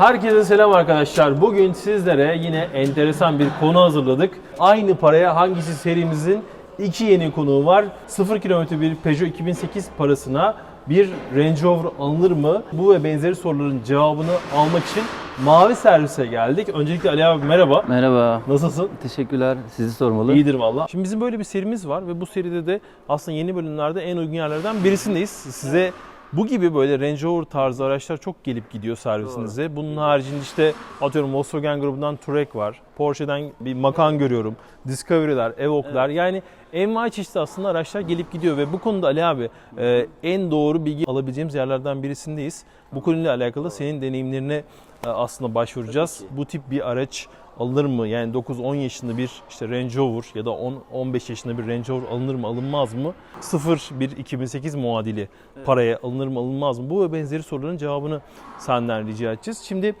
Herkese selam arkadaşlar. Bugün sizlere yine enteresan bir konu hazırladık. Aynı paraya hangisi serimizin iki yeni konuğu var. 0 kilometre bir Peugeot 2008 parasına bir Range Rover alınır mı? Bu ve benzeri soruların cevabını almak için Mavi Servis'e geldik. Öncelikle Ali abi merhaba. Merhaba. Nasılsın? Teşekkürler. Sizi sormalı. İyidir valla. Şimdi bizim böyle bir serimiz var ve bu seride de aslında yeni bölümlerde en uygun yerlerden birisindeyiz. Size bu gibi böyle Range Rover tarzı araçlar çok gelip gidiyor servisinize. Bunun haricinde işte atıyorum Volkswagen grubundan Touareg var. Porsche'den bir Macan görüyorum. Discovery'ler, Evoque'lar. Yani envai çeşitli aslında araçlar gelip gidiyor ve bu konuda Ali abi e, en doğru bilgi alabileceğimiz yerlerden birisindeyiz. Bu konuyla alakalı senin deneyimlerine e, aslında başvuracağız. Bu tip bir araç alınır mı? Yani 9-10 yaşında bir işte Range Rover ya da 10-15 yaşında bir Range Rover alınır mı alınmaz mı? 0 bir 2008 muadili paraya alınır mı alınmaz mı? Bu ve benzeri soruların cevabını senden rica edeceğiz. Şimdi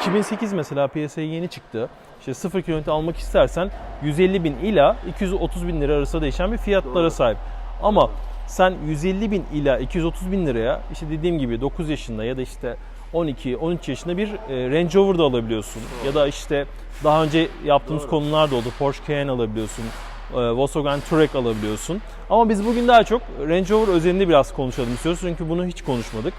2008 mesela piyasaya yeni çıktı. İşte 0 kilometre almak istersen 150 bin ila 230 bin lira arasında değişen bir fiyatlara sahip. Ama sen 150 bin ila 230 bin liraya işte dediğim gibi 9 yaşında ya da işte 12-13 yaşında bir e, Range Rover da alabiliyorsun. Ya da işte daha önce yaptığımız konular da oldu. Porsche Cayenne alabiliyorsun. e, Volkswagen Touareg alabiliyorsun. Ama biz bugün daha çok Range Rover özelinde biraz konuşalım istiyoruz. Çünkü bunu hiç konuşmadık.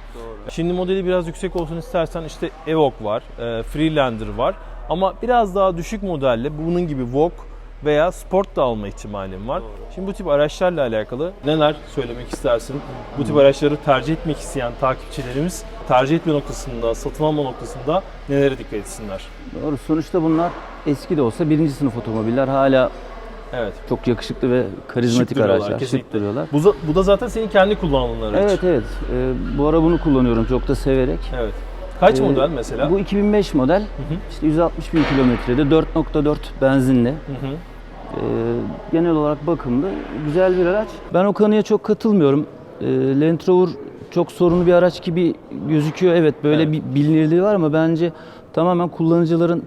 Şimdi modeli biraz yüksek olsun istersen işte Evoque var, e, Freelander var. Ama biraz daha düşük modelle bunun gibi Vogue veya Sport da alma ihtimalim var. Şimdi bu tip araçlarla alakalı neler söylemek istersin? Bu tip araçları tercih etmek isteyen takipçilerimiz tercih etme noktasında, satın alma noktasında nelere dikkat etsinler? Doğru. Sonuçta bunlar eski de olsa birinci sınıf otomobiller hala Evet. çok yakışıklı ve karizmatik Şık araçlar. kesinlikle. Şık duruyorlar. Bu, bu da zaten senin kendi kullandığın araç. Evet evet. Ee, bu ara bunu kullanıyorum çok da severek. Evet. Kaç Ee, model mesela? Bu 2005 model. İşte 160 bin kilometrede 4.4 benzinli. Hı hı. Ee, genel olarak bakımlı. Güzel bir araç. Ben o konuya çok katılmıyorum. Ee, Land Rover çok sorunlu bir araç gibi gözüküyor. Evet böyle Evet. bir bilinirliği var ama bence tamamen kullanıcıların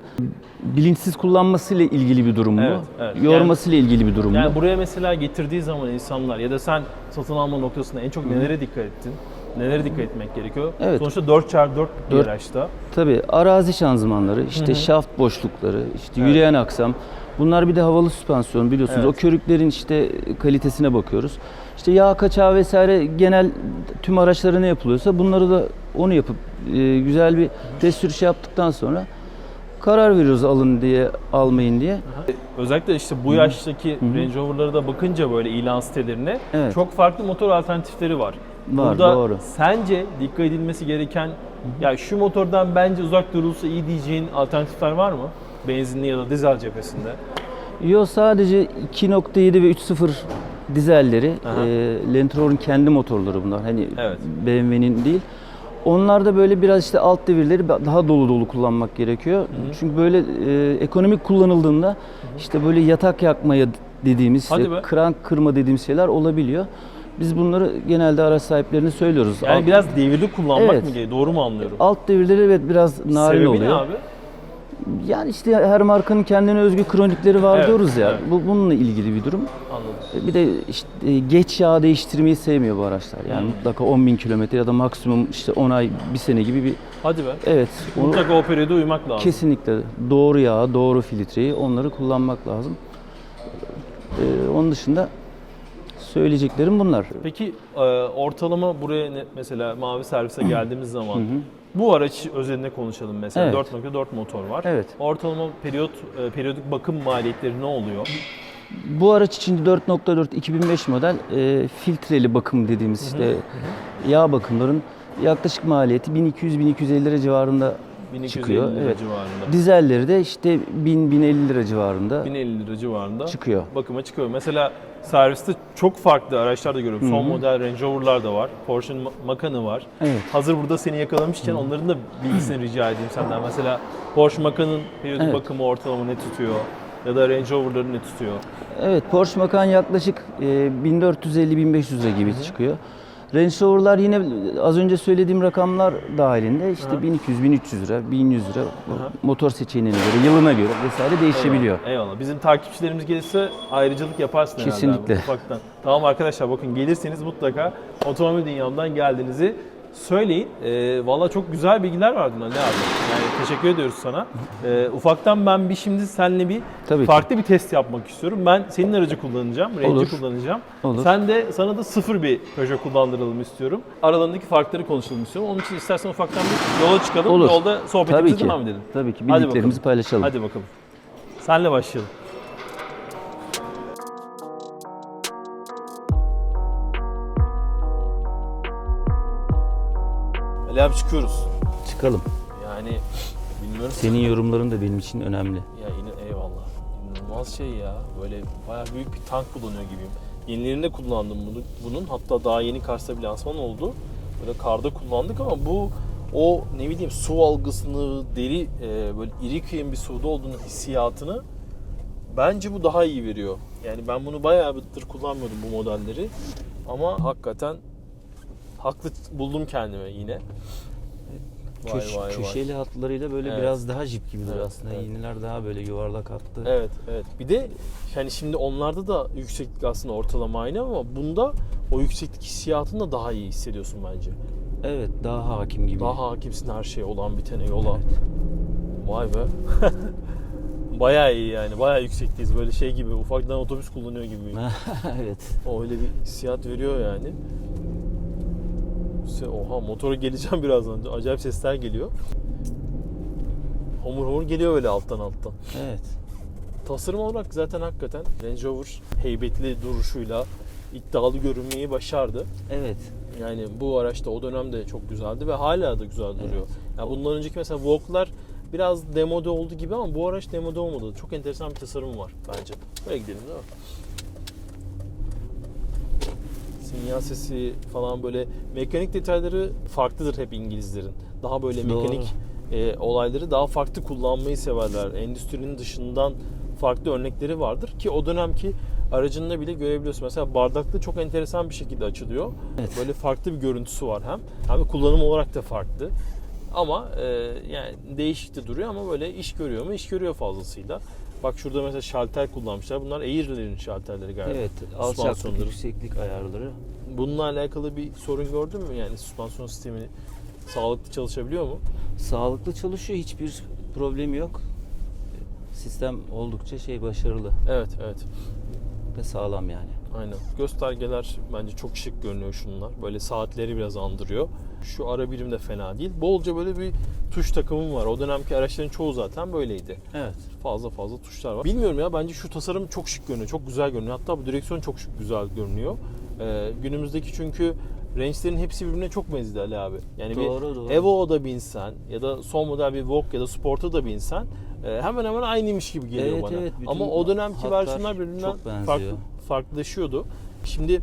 bilinçsiz kullanmasıyla ilgili bir durum bu. Evet, evet. Yormasıyla ilgili bir durum Yani bu. buraya mesela getirdiği zaman insanlar ya da sen satın alma noktasında en çok nelere dikkat ettin? Nelere dikkat etmek gerekiyor? Evet. Sonuçta 4x4 bir Dört- araçta. Tabii arazi şanzımanları, işte şaft boşlukları, işte yürüyen aksam. Bunlar bir de havalı süspansiyon biliyorsunuz. Evet. O körüklerin işte kalitesine bakıyoruz. İşte yağ kaçağı vesaire genel tüm araçlara ne yapılıyorsa bunları da onu yapıp e, güzel bir test sürüşü yaptıktan sonra karar veriyoruz alın diye, almayın diye. Özellikle işte bu yaştaki Range Rover'lara da bakınca böyle ilan sitelerine Evet. çok farklı motor alternatifleri var. Var, Burada doğru. sence dikkat edilmesi gereken ya şu motordan bence uzak durulsa iyi diyeceğin alternatifler var mı? Benzinli ya da dizel cephesinde. Yo sadece 2.7 ve 3.0 dizelleri, Aha. e, Land Rover'ın kendi motorları bunlar. Hani Evet. BMW'nin değil. Onlarda böyle biraz işte alt devirleri daha dolu dolu kullanmak gerekiyor. Çünkü böyle e, ekonomik kullanıldığında işte böyle yatak yakmaya dediğimiz, işte krank kırma dediğimiz şeyler olabiliyor. Biz bunları genelde araç sahiplerine söylüyoruz. Yani alt, biraz devirli kullanmak Evet. mı gerekiyor? Doğru mu anlıyorum? alt devirleri evet biraz narin Sebebi oluyor. ne abi? Yani işte her markanın kendine özgü kronikleri var Evet, diyoruz ya. evet. Bu bununla ilgili bir durum. Anladım. Bir de işte e, geç yağ değiştirmeyi sevmiyor bu araçlar. Yani Hmm. mutlaka 10 bin kilometre ya da maksimum işte 10 ay, bir sene gibi bir Hadi be. evet. Mutlaka o periyode uymak lazım. kesinlikle doğru yağı, doğru filtreyi onları kullanmak lazım. Ee, onun dışında söyleyeceklerim bunlar. Peki e, ortalama buraya ne- mesela mavi servise geldiğimiz zaman bu araç özelinde konuşalım mesela Evet. 4.4 motor var. Evet. Ortalama periyot e, periyodik bakım maliyetleri ne oluyor? Bu araç için 4.4 2005 model e, filtreli bakım dediğimiz işte yağ bakımların yaklaşık maliyeti 1200-1250 lira civarında 1250 çıkıyor. lira Evet. civarında. Dizelleri de işte 1000-1050 lira civarında 1050 lira civarında çıkıyor. bakıma çıkıyor. Mesela serviste çok farklı araçlar da görüyorum. Son model Range Rover'lar da var. Porsche'nin Ma- Macan'ı var. Evet. Hazır burada seni yakalamışken onların da bilgisini rica edeyim senden. Mesela Porsche Macan'ın periyodik Evet. bakımı ortalama ne tutuyor? Ya da Range Rover'ların ne tutuyor? Evet Porsche Macan yaklaşık e, 1450-1500 lira gibi çıkıyor. Range Rover'lar yine az önce söylediğim rakamlar dahilinde işte 1200-1300 lira, 1100 lira motor seçeneğine göre, yılına göre vesaire değişebiliyor. Eyvallah. Eyvallah. Bizim takipçilerimiz gelirse ayrıcalık yaparsın herhalde Kesinlikle. abi, ufaktan. Tamam arkadaşlar bakın gelirseniz mutlaka otomobil dünyamdan geldiğinizi söyleyin. Ee, Valla çok güzel bilgiler verdin Ali abi. Yani teşekkür ediyoruz sana. Ee, ufaktan ben bir şimdi seninle bir Tabii ki. farklı bir test yapmak istiyorum. Ben senin aracı kullanacağım, Range'i kullanacağım. Olur. Sen de sana da sıfır bir Peugeot kullandıralım istiyorum. Aralarındaki farkları konuşalım istiyorum. Onun için istersen ufaktan bir yola çıkalım. Olur. Yolda sohbetimize Tabii ki. devam edelim. Tabii ki Hadi bildiklerimizi bakalım. paylaşalım. Hadi bakalım. Senle başlayalım. Ali abi çıkıyoruz. Çıkalım. Yani bilmiyorum. Senin yorumların da benim için önemli. Ya yine eyvallah. İnanılmaz şey ya. Böyle bayağı büyük bir tank kullanıyor gibiyim. Yenilerinde kullandım bunu, bunun. Hatta daha yeni Kars'ta bir lansman oldu. Böyle karda kullandık ama bu o ne bileyim su algısını, deri e, böyle iri kıyım bir suda olduğunu hissiyatını bence bu daha iyi veriyor. Yani ben bunu bayağı bir tır kullanmıyordum bu modelleri. Ama hakikaten haklı buldum kendime yine. Vay Köş- vay vay. köşeli hatlarıyla böyle Evet. biraz daha jip gibidir Evet, aslında. evet. Yeniler daha böyle yuvarlak hattı. Evet, evet. Bir de yani şimdi onlarda da yükseklik aslında ortalama aynı ama bunda o yükseklik hissiyatını da daha iyi hissediyorsun bence. Evet, daha hakim gibi. Daha hakimsin her şeye olan bitene yola. Vay be. bayağı iyi yani. Bayağı yüksekteyiz. Böyle şey gibi ufaktan otobüs kullanıyor gibi. evet. O öyle bir hissiyat veriyor yani. Oha motora geleceğim birazdan. Acayip sesler geliyor. Homur homur geliyor böyle alttan alttan. Evet. Tasarım olarak zaten hakikaten Range Rover heybetli duruşuyla iddialı görünmeyi başardı. Evet. Yani bu araçta o dönemde çok güzeldi ve hala da güzel duruyor. Ya bundan önceki mesela Vogue'lar biraz demode oldu gibi ama bu araç demode olmadı. Çok enteresan bir tasarım var bence. Böyle gidelim değil mi? Sinyal sesi falan böyle mekanik detayları farklıdır hep İngilizlerin. Daha böyle Doğru. mekanik e, olayları daha farklı kullanmayı severler. Endüstrinin dışından farklı örnekleri vardır ki o dönemki aracında bile görebiliyorsun. Mesela bardakta çok enteresan bir şekilde açılıyor. Evet. Böyle farklı bir görüntüsü var hem. Hem de kullanım olarak da farklı. Ama e, yani değişik de duruyor ama böyle iş görüyor mu? İş görüyor fazlasıyla. Bak şurada mesela şalter kullanmışlar. Bunlar Air'lerin şalterleri galiba. Evet. Alçaklık, yükseklik ayarları. Bununla alakalı bir sorun gördün mü? Yani süspansiyon sistemi sağlıklı çalışabiliyor mu? Sağlıklı çalışıyor. Hiçbir problemi yok. Sistem oldukça şey başarılı Evet, evet. ve sağlam yani. Aynen. Göstergeler bence çok şık görünüyor şunlar. Böyle saatleri biraz andırıyor. Şu ara birim de fena değil. Bolca böyle bir tuş takımım var. O dönemki araçların çoğu zaten böyleydi. Evet. Fazla fazla tuşlar var. Bilmiyorum ya bence şu tasarım çok şık görünüyor. Çok güzel görünüyor. Hatta bu direksiyon çok şık güzel görünüyor. Ee, günümüzdeki çünkü Range'lerin hepsi birbirine çok benziyor Ali abi. Yani Doğru, bir doğru. Evo'ya da binsen ya da son model bir Vogue ya da Sport'a da binsen e, hemen hemen aynıymış gibi geliyor Evet, bana. evet. Ama o dönemki versiyonlar birbirinden farklı, farklılaşıyordu. Şimdi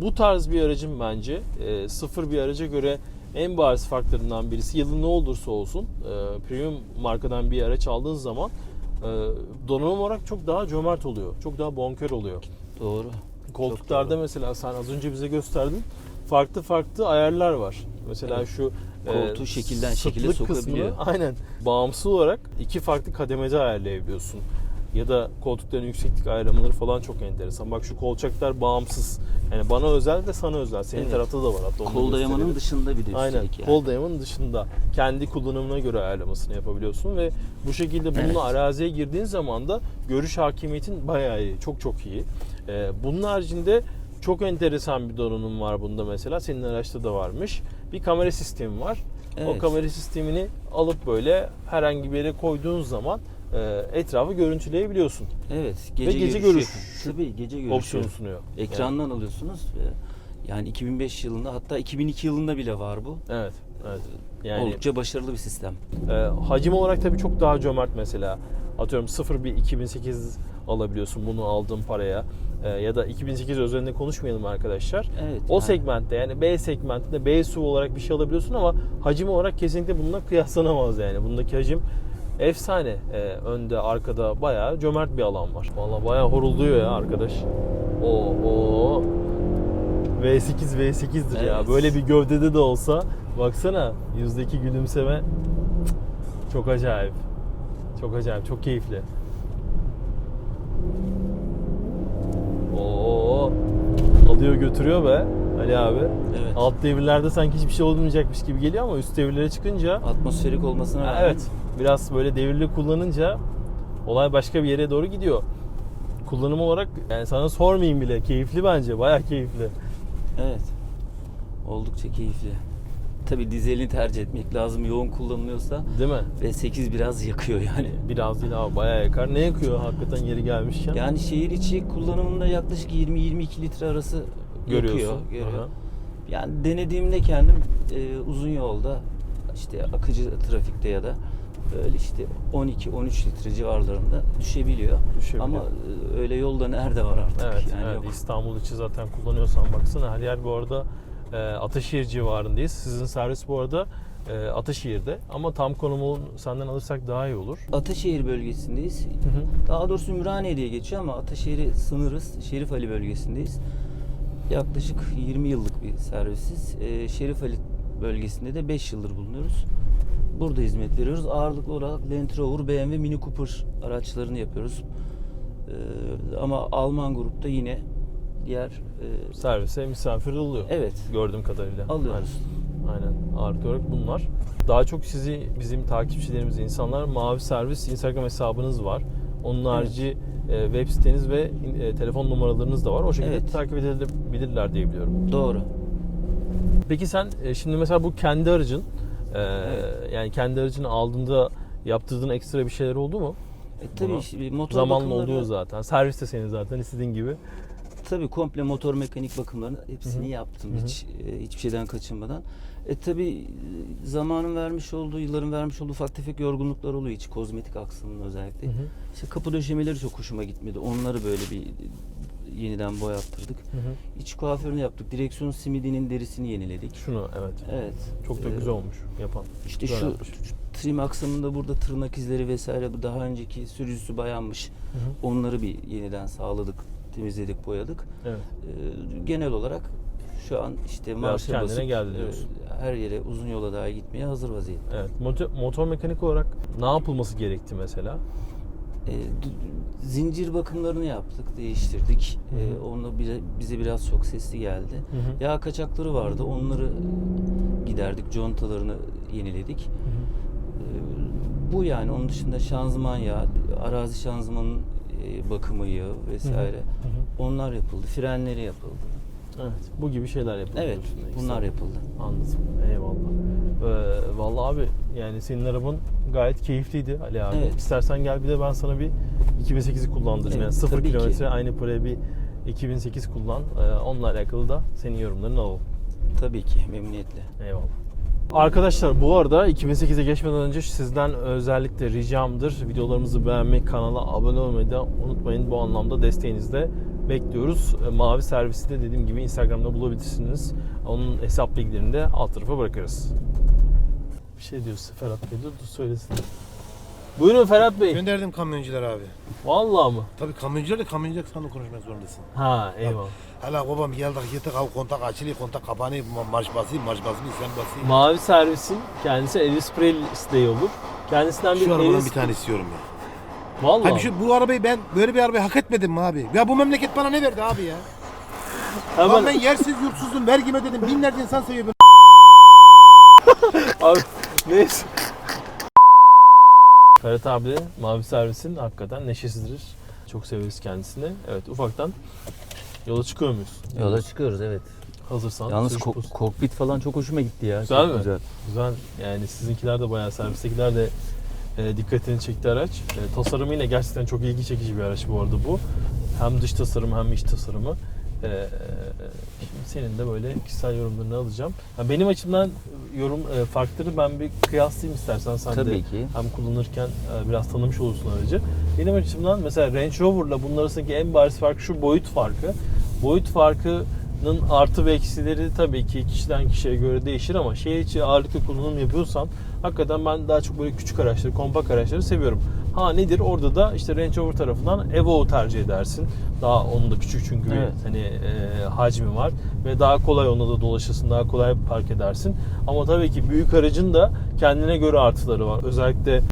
bu tarz bir aracın bence e, sıfır bir araca göre en bariz farklarından birisi yılı ne olursa olsun e, premium markadan bir araç aldığın zaman e, donanım olarak çok daha cömert oluyor. Çok daha bonkör oluyor. Doğru. Koltuklarda mesela sen az önce bize gösterdin. Farklı farklı ayarlar var. Mesela Evet. şu Koltuğu şekilden şekile sokabiliyor. kısmını aynen bağımsız olarak iki farklı kademede ayarlayabiliyorsun. Ya da koltukların yükseklik ayarlamaları falan çok enteresan. Bak şu kolçaklar bağımsız. Yani bana özel de sana özel. Senin Evet. tarafta da var hatta. Kol dayamanın dışında bir de Aynen. yani. Kol dayamanın dışında kendi kullanımına göre ayarlamasını yapabiliyorsun ve bu şekilde bununla Evet. araziye girdiğin zaman da görüş hakimiyetin bayağı iyi. Çok çok iyi. Ee, bunun haricinde çok enteresan bir donanım var bunda mesela. Senin araçta da varmış. Bir kamera sistemi var. O Evet. kamera sistemini alıp böyle herhangi bir yere koyduğun zaman etrafı görüntüleyebiliyorsun. Evet. Gece, gece görüşü. görüş Tabii gece görüşü. Opsiyonu sunuyor. Ekrandan alıyorsunuz. ve Yani 2005 yılında hatta 2002 yılında bile var bu. Yani, evet. Evet. Yani Oldukça başarılı bir sistem. Ee, hacim olarak tabii çok daha cömert mesela. Atıyorum 0 bir 2008 alabiliyorsun bunu aldığın paraya. Ee, ya da 2008 üzerinde konuşmayalım arkadaşlar. Evet. O yani segmentte yani B segmentinde B SUV olarak bir şey alabiliyorsun ama hacim olarak kesinlikle bununla kıyaslanamaz yani. Bundaki hacim efsane. Ee, önde, arkada bayağı cömert bir alan var. Vallahi bayağı horulduyor ya arkadaş. O o V8 V8'dir ya. Evet. Böyle bir gövdede de olsa baksana yüzdeki gülümseme çok acayip. Çok acayip, çok keyifli. Oo. Alıyor götürüyor be. Ali abi. Evet. Alt devirlerde sanki hiçbir şey olmayacakmış gibi geliyor ama üst devirlere çıkınca Atmosferik olmasına rağmen evet biraz böyle devirli kullanınca olay başka bir yere doğru gidiyor. Kullanım olarak yani sana sormayayım bile keyifli bence bayağı keyifli. Evet. Oldukça keyifli. Tabi dizelini tercih etmek lazım yoğun kullanılıyorsa Değil mi? ve 8 biraz yakıyor yani. Biraz değil abi bayağı yakar. Ne yakıyor hakikaten yeri gelmişken? Yani şehir içi kullanımında yaklaşık 20-22 litre arası Görüyorsun. yakıyor. Görüyor. Aha. Yani denediğimde kendim e, uzun yolda işte akıcı trafikte ya da böyle işte 12-13 litre civarlarında düşebiliyor. Düşebiliyor. Ama e, öyle yolda nerede var artık? Evet, yani evet. yok. İstanbul içi zaten kullanıyorsan baksana her yer bu arada e, Ataşehir civarındayız. Sizin servis bu arada e, Ataşehir'de ama tam konumu senden alırsak daha iyi olur. Ataşehir bölgesindeyiz. Hı hı. Daha doğrusu Ümraniye diye geçiyor ama Ataşehir'i sınırız. Şerif Ali bölgesindeyiz. Yaklaşık 20 yıllık bir servisiz. Ee, Şerif Ali bölgesinde de 5 yıldır bulunuyoruz. Burada hizmet veriyoruz. Ağırlıklı olarak Land Rover, BMW, Mini Cooper araçlarını yapıyoruz. Ee, ama Alman grupta yine diğer e, Servise misafir oluyor. evet Gördüğüm kadarıyla. alıyoruz. Aynen. Aynen. Ağırlıklı olarak bunlar. Daha çok sizi bizim takipçilerimiz insanlar Mavi Servis Instagram hesabınız var. Onun harici e, web siteniz ve e, telefon numaralarınız da var. O şekilde Evet. takip edebilirler diye biliyorum. Doğru. Peki sen e, şimdi mesela bu kendi aracın e, yani kendi aracını aldığında yaptırdığın ekstra bir şeyler oldu mu? E, tabii işte motor Zamanla bakımları- oluyor zaten. Servis de senin zaten istediğin gibi. Tabii komple motor mekanik bakımlarını hepsini Hı hı. yaptım Hı hı. hiç e, hiçbir şeyden kaçınmadan. E tabii e, zamanın vermiş olduğu, yılların vermiş olduğu ufak tefek yorgunluklar oluyor hiç kozmetik aksımının özellikle. Hı hı. İşte kapı döşemeleri çok hoşuma gitmedi. Onları böyle bir yeniden boyattırdık. Hı hı. İç kuaförünü yaptık. Direksiyon simidinin derisini yeniledik. Şunu evet. Evet. Çok da Ee, güzel olmuş yapan. İşte Güzel şu yapmış. trim aksamında burada tırnak izleri vesaire bu daha önceki sürücüsü bayanmış. Hı hı. Onları bir yeniden sağladık, temizledik, boyadık. Evet. Ee, genel olarak şu an işte marşa basıp geldi e, diyorsun. her yere uzun yola dahi gitmeye hazır vaziyette. Evet. Motor, motor mekanik olarak ne yapılması gerekti mesela? E, zincir bakımlarını yaptık, değiştirdik. E, onunla bize, bize biraz çok sesli geldi. Hı hı. Yağ kaçakları vardı, onları giderdik, contalarını yeniledik. Hı hı. E, bu yani onun dışında şanzıman yağı, arazi şanzımanın e, bakımı yağı vesaire. Hı hı. Onlar yapıldı, frenleri yapıldı. Evet. Bu gibi şeyler yapılıyor. Evet, bunlar yapıldı. Anladım. Eyvallah. Ee, vallahi abi yani senin araban gayet keyifliydi Ali abi. Evet. İstersen gel bir de ben sana bir 2008'i kullandırayım. Evet, yani 0 tabii ki. kilometre aynı paraya bir 2008 kullan. Ee, onunla alakalı da senin yorumlarını alalım. Tabii ki, memnuniyetle. Eyvallah. Arkadaşlar bu arada 2008'e geçmeden önce sizden özellikle ricamdır. Videolarımızı beğenmek, kanala abone olmayı da unutmayın. Bu anlamda desteğinizi de bekliyoruz. E, Mavi servisi de dediğim gibi Instagram'da bulabilirsiniz. Onun hesap bilgilerini de alt tarafa bırakırız. Bir şey diyorsun Ferhat Bey. Dur, dur söylesin. Buyurun Ferhat Bey. Gönderdim kamyoncular abi. Vallahi mı? Tabii kamyoncular da kamyoncular sana konuşmak zorundasın. Ha eyvallah. Hala babam geldik yırtık av kontak açılıyor kontak kapanıyor ma- marş basayım marş basayım sen basayım. Mavi servisin kendisi Elvis Presley olur. Kendisinden bir Şu arabadan Elvis... bir tane istiyorum ya. Vallahi. Abi şu bu arabayı ben böyle bir arabayı hak etmedim mi abi? Ya bu memleket bana ne verdi abi ya? Hemen- Abi ben yersiz yurtsuzum vergime dedim binlerce insan seviyor beni. Abi neyse. Ferhat abi de Mavi Servis'in hakikaten neşesidir. Çok severiz kendisini. Evet ufaktan yola çıkıyor muyuz? Yola çıkıyoruz evet. Hazırsan. Yalnız ko- kokpit falan çok hoşuma gitti ya. Güzel Çok mi? Güzel. Güzel. Yani sizinkiler de bayağı servistekiler de e, dikkatini çekti araç. E, tasarımıyla gerçekten çok ilgi çekici bir araç bu arada bu. Hem dış tasarımı hem iç tasarımı. E, e, şimdi senin de böyle kişisel yorumlarını alacağım. Ha, benim açımdan yorum e, farkları ben bir kıyaslayayım istersen sen de Tabii ki. hem kullanırken e, biraz tanımış olursun aracı. Benim açımdan mesela Range Rover'la bunun arasındaki en bariz fark şu boyut farkı. Boyut farkının artı ve eksileri tabii ki kişiden kişiye göre değişir ama şehir içi ağırlıklı kullanım yapıyorsan hakikaten ben daha çok böyle küçük araçları, kompakt araçları seviyorum. Ha nedir? Orada da işte Range Rover tarafından Evo'yu tercih edersin. Daha onun da küçük çünkü Evet. hani e, hacmi var ve daha kolay onunla da dolaşırsın, daha kolay park edersin. Ama tabii ki büyük aracın da kendine göre artıları var. Özellikle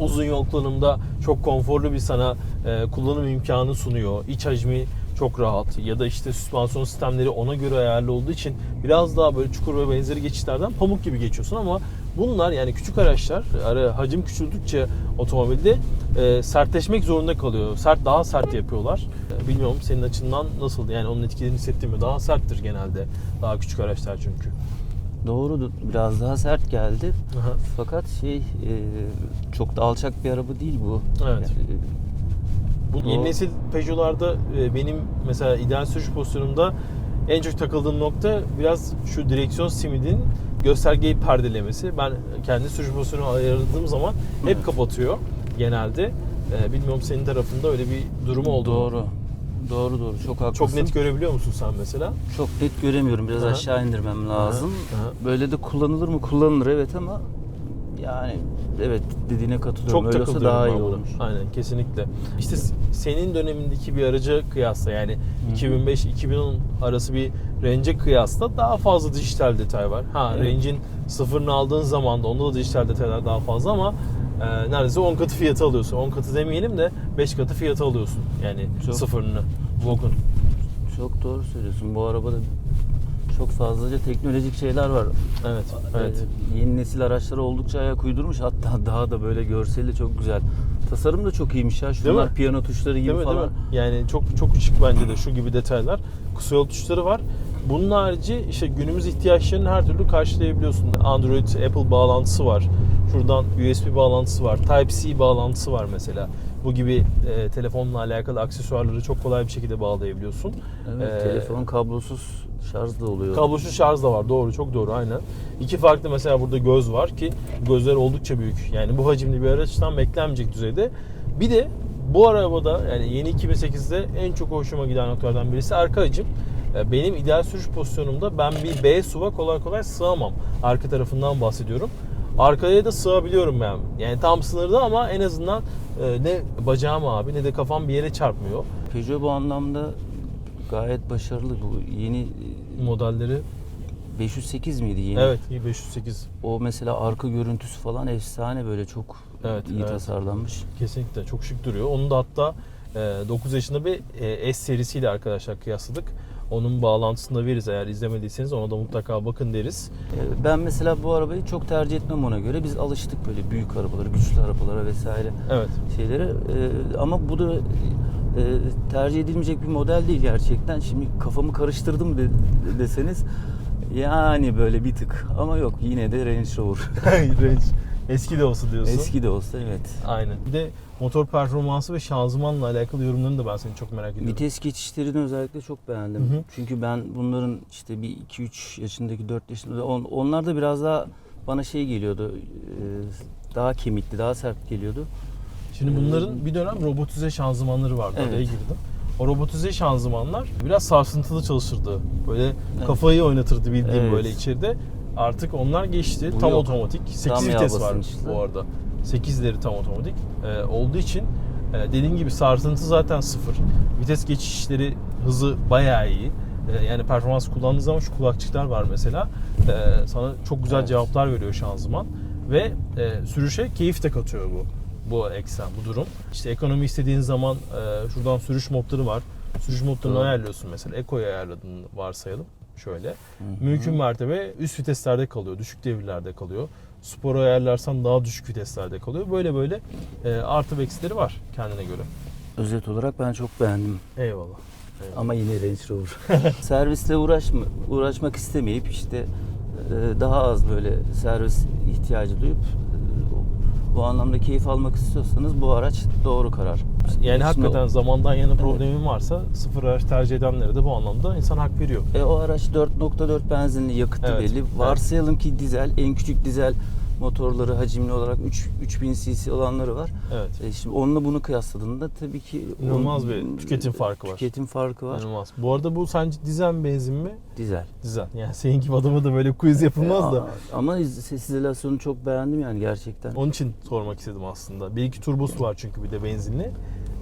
uzun yol kullanımda çok konforlu bir sana e, kullanım imkanı sunuyor. İç hacmi çok rahat ya da işte süspansiyon sistemleri ona göre ayarlı olduğu için biraz daha böyle çukur ve benzeri geçişlerden pamuk gibi geçiyorsun ama bunlar yani küçük araçlar ara, hacim küçüldükçe otomobilde e, sertleşmek zorunda kalıyor. Sert daha sert yapıyorlar. E, bilmiyorum senin açından nasıl yani onun etkilerini hissettin mi? Daha serttir genelde. Daha küçük araçlar çünkü. Doğru biraz daha sert geldi. Aha. Fakat şey e, çok da alçak bir araba değil bu. Evet. Yani, Bu O- yeni nesil Peugeot'larda e, benim mesela ideal sürüş pozisyonumda en çok takıldığım nokta biraz şu direksiyon simidin göstergeyi perdelemesi. Ben kendi sürüş pozisyonu ayarladığım zaman hep Evet. kapatıyor genelde. E, bilmiyorum senin tarafında öyle bir durum oldu mu? Doğru. Doğru doğru çok haklısın. Çok net görebiliyor musun sen mesela? Çok net göremiyorum. Biraz Aha. aşağı indirmem lazım. Aha. Böyle de kullanılır mı? Kullanılır evet ama yani evet dediğine katılıyorum. Çok Öyle olsa daha iyi olmuş. Aynen kesinlikle. İşte senin dönemindeki bir araca kıyasla yani 2005-2010 arası bir Range'e kıyasla daha fazla dijital detay var. Ha Evet. Range'in sıfırını aldığın zaman da onda da dijital detaylar daha fazla ama e, neredeyse 10 katı fiyatı alıyorsun. 10 katı demeyelim de 5 katı fiyatı alıyorsun. Yani Çok- sıfırını. Vogue'un. Çok doğru söylüyorsun. Bu arabada çok fazlaca teknolojik şeyler var. Evet. Evet. Ee, yeni nesil araçlara oldukça ayak uydurmuş. Hatta daha da böyle görseli çok güzel. Tasarım da çok iyiymiş ya. Şunlar piyano tuşları gibi Değil mi, falan. değil mi? Yani çok çok şık bence de şu gibi detaylar. Kısa yol tuşları var. Bunun harici işte günümüz ihtiyaçlarını her türlü karşılayabiliyorsun. Android, Apple bağlantısı var. Şuradan USB bağlantısı var. Type-C bağlantısı var mesela. Bu gibi e, telefonla alakalı aksesuarları çok kolay bir şekilde bağlayabiliyorsun. Evet, Ee, telefon kablosuz şarj da oluyor. Kablosuz şarj da var. Doğru, çok doğru aynen. İki farklı mesela burada göz var ki gözler oldukça büyük. Yani bu hacimli bir araçtan beklenmeyecek düzeyde. Bir de bu arabada yani yeni 2008'de en çok hoşuma giden noktalardan birisi arka hacim. E, Benim ideal sürüş pozisyonumda ben bir B SUV'a kolay kolay sığamam. Arka tarafından bahsediyorum. Arkaya da sığabiliyorum ben. Yani tam sınırda ama en azından ne bacağım abi ne de kafam bir yere çarpmıyor. Peugeot bu anlamda gayet başarılı. Bu yeni Modelleri 508 miydi yeni? evet 508 O mesela arka görüntüsü falan efsane böyle çok Evet, iyi evet. tasarlanmış. Kesinlikle çok şık duruyor. Onu da hatta e, 9 yaşında bir e, S serisiyle arkadaşlar kıyasladık. Onun bağlantısını da veririz eğer izlemediyseniz ona da mutlaka bakın deriz. Ee, Ben mesela bu arabayı çok tercih etmem ona göre. Biz alıştık böyle büyük arabalara, güçlü arabalara vesaire Evet. şeylere. Ee, ama bu da e, tercih edilmeyecek bir model değil gerçekten. Şimdi kafamı karıştırdım de- deseniz yani böyle bir tık ama yok yine de Range Rover. Range. Eski de olsa diyorsun. Eski de olsa evet. Aynen. Bir de motor performansı ve şanzımanla alakalı yorumlarını da ben seni çok merak ediyorum. Vites geçişlerini özellikle çok beğendim. Hı hı. Çünkü ben bunların işte bir 2-3 yaşındaki 4 yaşında on, onlar da biraz daha bana şey geliyordu. e, Daha kemikli, daha sert geliyordu. Şimdi bunların bir dönem robotize şanzımanları vardı. Evet. Araya girdim. O robotize şanzımanlar biraz sarsıntılı çalışırdı. Böyle kafayı oynatırdı bildiğim Evet. böyle içeride. Artık onlar geçti. Bu tam yok. otomatik. 8 Tam vites var basınçlı. bu arada. 8'leri tam otomatik e, olduğu için e, dediğin gibi sarsıntı zaten sıfır. Vites geçişleri hızı bayağı iyi. E, yani performans kullandığı zaman şu kulakçıklar var mesela. E, sana çok güzel Evet. cevaplar veriyor şanzıman. Ve e, sürüşe keyif de katıyor bu bu eksen, bu durum. İşte ekonomi istediğin zaman e, şuradan sürüş modları var. Sürüş modlarını Doğru. ayarlıyorsun mesela. Eko'yu ayarladığını varsayalım. Şöyle. Mümkün mertebe üst viteslerde kalıyor. Düşük devirlerde kalıyor. Spor ayarlarsan daha düşük viteslerde kalıyor. Böyle böyle e, artı ve eksileri var kendine göre. Özet olarak ben çok beğendim. Eyvallah. Eyvallah. Ama yine Range Rover. Servisle uğraşma, uğraşmak istemeyip işte e, daha az böyle servis ihtiyacı duyup bu anlamda keyif almak istiyorsanız bu araç doğru karar. Yani Şimdi hakikaten zamandan yana problemin varsa sıfır araç tercih edenlere de bu anlamda insan hak veriyor. E, o araç 4.4 benzinli yakıtı Evet, belli. evet. Varsayalım ki dizel, en küçük dizel motorları hacimli olarak 3 3000 cc olanları var. Evet. E, şimdi onunla bunu kıyasladığında tabii ki İnanılmaz onun- bir tüketim farkı var. Tüketim farkı var. İnanılmaz. Bu arada bu sence dizel benzin mi? Dizel. Dizel. Yani senin gibi adama da böyle quiz yapılmaz da. Aa, Ama ses izolasyonu çok beğendim yani gerçekten. Onun için sormak istedim aslında. Bir iki turbosu var çünkü bir de benzinli.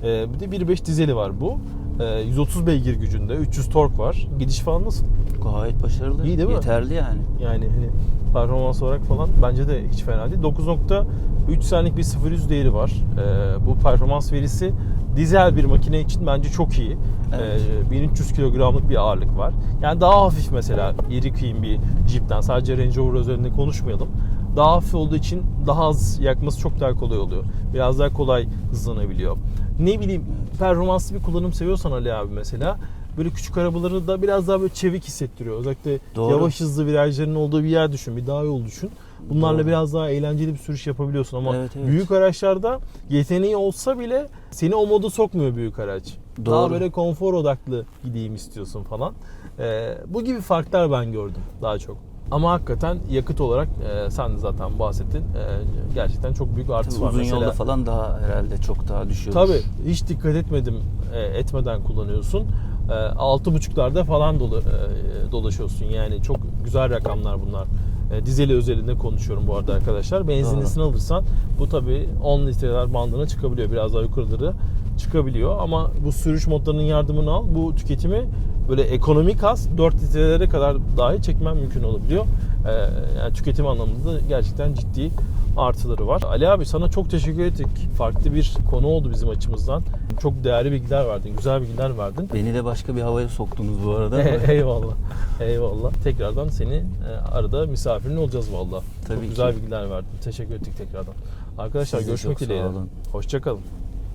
Ee, bir de 1.5 dizeli var bu. Ee, 130 beygir gücünde, 300 tork var. Gidiş falan nasıl? Gayet başarılı. İyi değil mi? Yeterli yani. Yani hani performans olarak falan bence de hiç fena değil. 9.3 saniyelik bir 0-100 değeri var. Ee, bu performans verisi dizel bir makine için bence çok iyi. Evet. Ee, 1300 kilogramlık bir ağırlık var. Yani daha hafif mesela iri kıyım bir Jeep'ten sadece Range Rover özelinde konuşmayalım. Daha hafif olduğu için daha az yakması çok daha kolay oluyor. Biraz daha kolay hızlanabiliyor. Ne bileyim performanslı bir kullanım seviyorsan Ali abi mesela böyle küçük arabaları da biraz daha böyle çevik hissettiriyor. Özellikle Doğru. yavaş hızlı virajların olduğu bir yer düşün, bir dağ yolu düşün. Bunlarla Doğru. biraz daha eğlenceli bir sürüş yapabiliyorsun ama Evet, evet. büyük araçlarda yeteneği olsa bile seni o moda sokmuyor büyük araç. Daha Doğru. böyle konfor odaklı gideyim istiyorsun falan. Ee, bu gibi farklar ben gördüm daha çok. Ama hakikaten yakıt olarak e, sen de zaten bahsettin. e, gerçekten çok büyük Tabii var. uzun Mesela, yolda falan daha herhalde çok daha düşüyor. Tabii hiç dikkat etmedim e, etmeden kullanıyorsun. E, Altı buçuklarda falan dolu, e, dolaşıyorsun. Yani çok güzel rakamlar bunlar. E, Dizeli özelinde konuşuyorum bu arada arkadaşlar. Benzinlisini alırsan bu tabii 10 litreler bandına çıkabiliyor. Biraz daha yukarıları çıkabiliyor. Ama bu sürüş modlarının yardımını al. Bu tüketimi böyle ekonomik az 4 litrelere kadar dahi çekmen mümkün olabiliyor. E, Yani tüketim anlamında da gerçekten ciddi artıları var. Ali abi sana çok teşekkür ettik. Farklı bir konu oldu bizim açımızdan. Çok değerli bilgiler verdin, güzel bilgiler verdin. Beni de başka bir havaya soktunuz bu arada. eyvallah. Eyvallah. Tekrardan seni e, arada misafirin olacağız valla. Tabii Çok ki. güzel bilgiler verdin. Teşekkür ettik tekrardan. Arkadaşlar Siz de görüşmek dileğiyle. Hoşçakalın.